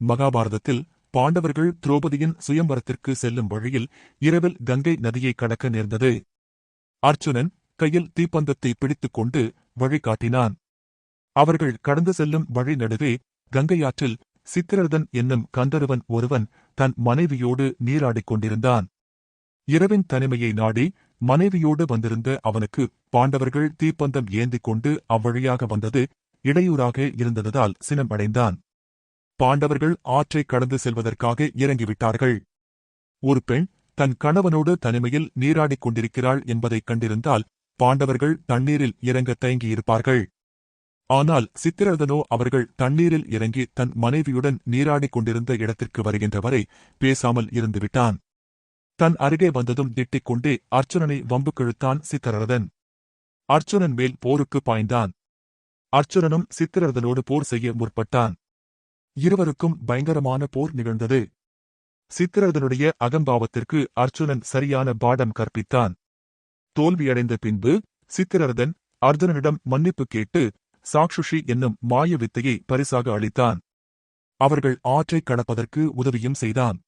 மகாபாரதத்தில் பாண்டவர்கள் திரௌபதியின் சுயம்பரத்திற்கு செல்லும் வழியில் இரவில் கங்கை நதியை கடக்க நேர்ந்தது. அர்ச்சுனன் கையில் தீப்பந்தத்தை பிடித்துக் கொண்டு வழிகாட்டினான் அவர்கள் கடந்து செல்லும் வழி நடுவே கங்கையாற்றில் சித்திரர்தன் என்னும் கந்தருவன் ஒருவன் தன் மனைவியோடு நீராடிக் கொண்டிருந்தான். இரவின் தனிமையை நாடி மனைவியோடு வந்திருந்த அவனுக்கு பாண்டவர்கள் தீப்பந்தம் ஏந்திக் கொண்டு அவ்வழியாக வந்தது இடையூறாக இருந்ததால் சினமடைந்தான். பாண்டவர்கள் ஆற்றை கடந்து செல்வதற்காக இறங்கிவிட்டார்கள். ஒரு பெண் தன் கணவனோடு தனிமையில் நீராடிக் கொண்டிருக்கிறாள் என்பதைக் கண்டிருந்தால் பாண்டவர்கள் தண்ணீரில் இறங்க தயங்கியிருப்பார்கள். ஆனால் சித்திரதனோ அவர்கள் தண்ணீரில் இறங்கி தன் மனைவியுடன் நீராடிக் கொண்டிருந்த இடத்திற்கு வருகின்ற வரை பேசாமல் இருந்துவிட்டான். தன் அருகே வந்ததும் திட்டிக் கொண்டே அர்ச்சுனனை வம்பு கிழுத்தான் சித்திரரதன் அர்ச்சுனன் மேல் போருக்கு பாய்ந்தான். அர்ச்சுனனும் சித்திரரதனோடு போர் செய்ய முற்பட்டான். இருவருக்கும் பயங்கரமான போர் நிகழ்ந்தது. சித்திரதனுடைய அகம்பாவத்திற்கு அர்ச்சுனன் சரியான பாடம் கற்பித்தான். தோல்வியடைந்த பின்பு சித்திரரதன் அர்ஜுனனிடம் மன்னிப்பு கேட்டு சாக்ஷுஷி என்னும் மாய வித்தையை பரிசாக அளித்தான். அவர்கள் ஆற்றைக் கடப்பதற்கு உதவியும் செய்தான்.